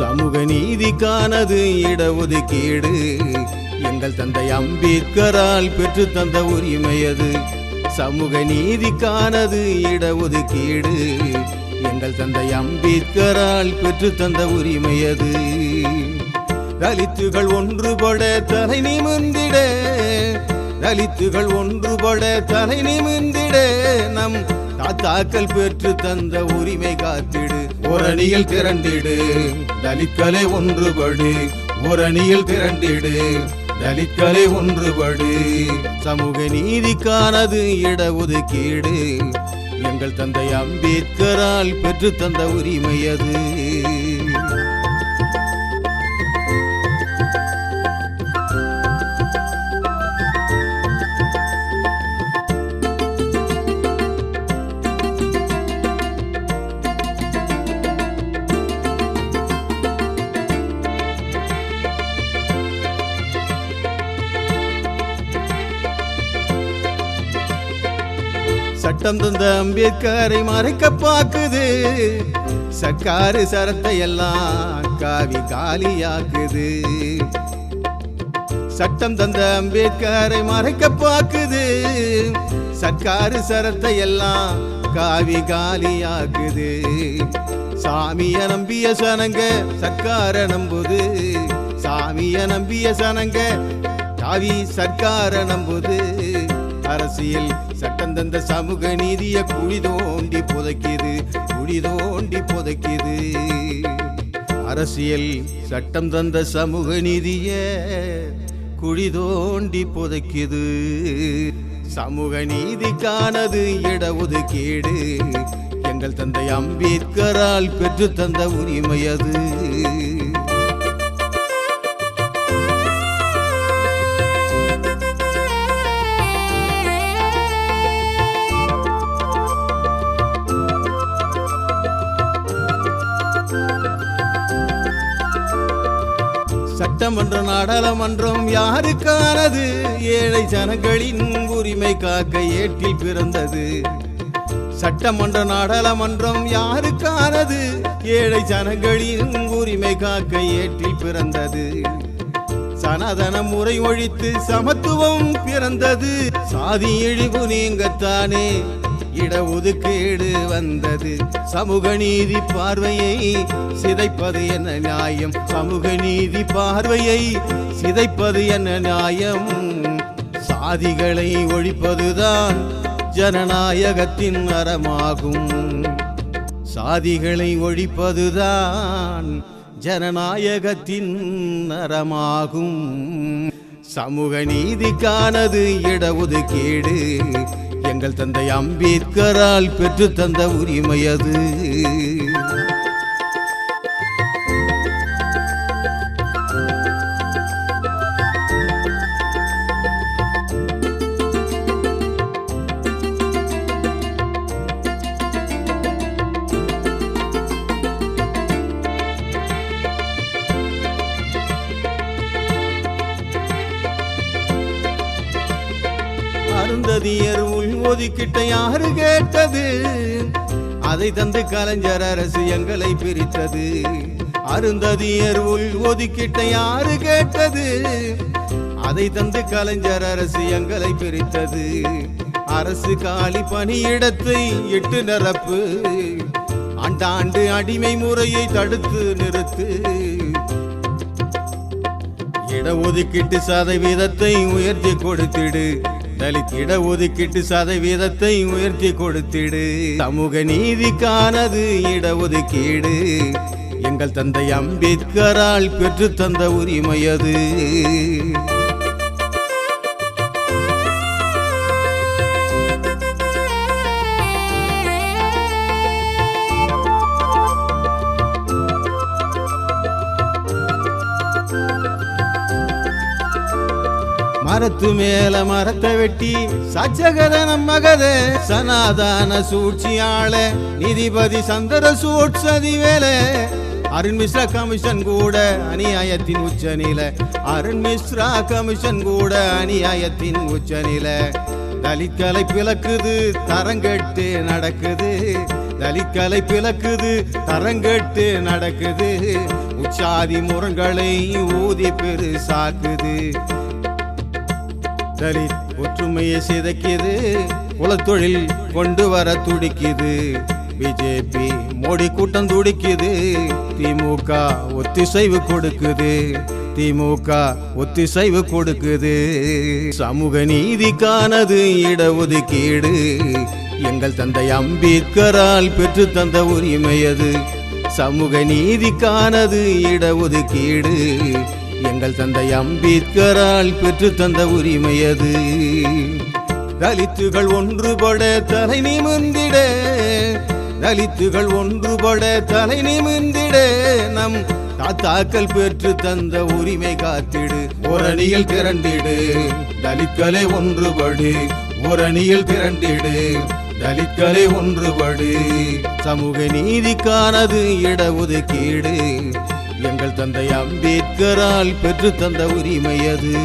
சமூக நீதிக்கானது இடஒதுக்கீடு. எங்கள் தந்தை அம்பேத்கரால் பெற்று தந்த உரிமையது சமூக நீதிக்கானது இடஒதுக்கீடு. எங்கள் தந்தை அம்பேத்கரால் பெற்று தந்த உரிமையது தலித்துகள் ஒன்றுபட தலை நிமிர்ந்திட. தலித்துகள் ஒன்றுபட தலை நிமிர்ந்திட. நம் தாத்தாக்கள் பெற்று தந்த உரிமை காத்திடு. ஒரணியில் திரண்டிடு. தலித்களே ஒன்றுபடு. ஒரணியில் திரண்டிடு. தலித்களே ஒன்றுபடு. சமூக நீதிக்கானது இடஒதுக்கீடு. எங்கள் தந்தை அம்பேத்கரால் பெற்று தந்த உரிமை அது. சட்டம் தந்த அம்பேத்கரை மறைக்க பாக்குது சர்க்காரு சரத்தை எல்லாம் காவி காலியாக்குது. சட்டம் தந்த அம்பேத்கரை மறைக்க பாக்குது சர்க்காரு சரத்தை எல்லாம் காவி காலியாக்குது. சாமிய நம்பிய சனங்க சர்க்கார நம்புது. சாமிய நம்பிய சனங்க காவி சர்க்கார நம்புது. அரசியல் சட்டம் தந்த சமூக நீதிய குழி தோண்டி புதைக்குது குழி தோண்டி புதைக்குது. அரசியல் சட்டம் தந்த சமூக நீதிய குழி தோண்டி புதைக்குது. சமூக நீதிக்கானது இடஒதுக்கீடு எங்கள் தந்தை அம்பேத்கரால் பெற்று தந்த உரிமை அது. சட்டமன்றம் நாடாளுமன்றம் யாருக்கானது? ஏழை ஜனங்களின் உரிமை காக்க ஏட்டில் பிறந்தது. சட்டமன்ற நாடாளுமன்றம் யாருக்கானது? ஏழை ஜனங்களின் உரிமை காக்க ஏட்டில் பிறந்தது. சனாதன முறை ஒழித்து சமத்துவம் பிறந்தது. சாதி இழிவு நீங்கத்தானே? இடஒதுக்கீடு வந்தது. சமூக நீதி பார்வையை சிதைப்பது என்ன நியாயம்? சமூக நீதி பார்வையை சிதைப்பது என்ன நியாயம்? சாதிகளை ஒழிப்பதுதான் ஜனநாயகத்தின் அறமாகும். சாதிகளை ஒழிப்பதுதான் ஜனநாயகத்தின் நரமாகும் சமூக நீதிக்கானது இடஒதுக்கீடு எங்கள் தந்தை அம்பேத்கரால் பெற்று தந்த உரிமை அது. அருந்ததியர் உள் ஒதுக்கிட்ட யாரு கேட்டது? அதை தந்து கலைஞர் அரசு எங்களை பிரித்தது. அருந்ததியர் உள் ஒதுக்கிட்ட யாரு கேட்டது? அதை தந்து கலைஞர் அரசு எங்களை பிரித்தது. அரசு காலி பணியிடத்தை எட்டு நிரப்பு. ஆண்டாண்டு அடிமை முறையை தடுத்து நிறுத்து. இடஒதுக்கீட்டு சதவீதத்தை உயர்த்தி கொடுத்திடு. தலித் இடஒதுக்கீட்டு சதவீதத்தை உயர்த்தி கொடுத்திடு. சமூக நீதிக்கானது இடஒதுக்கீடு. எங்கள் தந்தை அம்பேத்கரால் பெற்று தந்த உரிமையது மரத்து மேல மரத்தை வெட்டி சச்சகத நம்மகத சனாதான சூழ்ச்சியாள நீதிபதி சந்திர சூட்சதி வேல. அருண் மிஸ்ரா கமிஷன் கூட அநியாயத்தின் உச்சநில அருண் மிஸ்ரா கமிஷன் கூட அநியாயத்தின் உச்சநில தலிக்கலை பிளக்குது தரங்கட்டு நடக்குது. தலிக்கலை பிளக்குது தரங்கெட்டு நடக்குது. உச்சாதி முரங்களை ஊதி பெருசாக்குது தலித் ஒற்றுமையை சிதைக்குது. குலத்தொழில் கொண்டு வர துடிக்குது. பிஜேபி மோடி கூட்டம் துடிக்குது. திமுக ஒத்திசைவு கொடுக்குது. திமுக ஒத்திசைவு கொடுக்குது. சமூக நீதிக்கானது இடஒதுக்கீடு. எங்கள் தந்தை அம்பேத்கரால் பெற்று தந்த உரிமையது சமூக நீதிக்கானது இடஒதுக்கீடு. எங்கள் தந்தை அம்பேத்கரால் பெற்று தந்த உரிமை அது. தலித்துகள் ஒன்றுபட தலை நிமிர்ந்திட தலித்துகள் ஒன்றுபட தலை நிமிர்ந்திட நம் தாத்தாக்கள் பெற்று தந்த உரிமை காத்திடு ஒரணியில் திரண்டிடு. தலித்களை ஒன்றுபடு ஒரணியில் திரண்டிடு. தலித்களை ஒன்றுபடு சமூக நீதிக்கானது இடஒதுக்கீடு எங்கள் தந்தை அம்பேத்கரால் பெற்று தந்த உரிமை அது.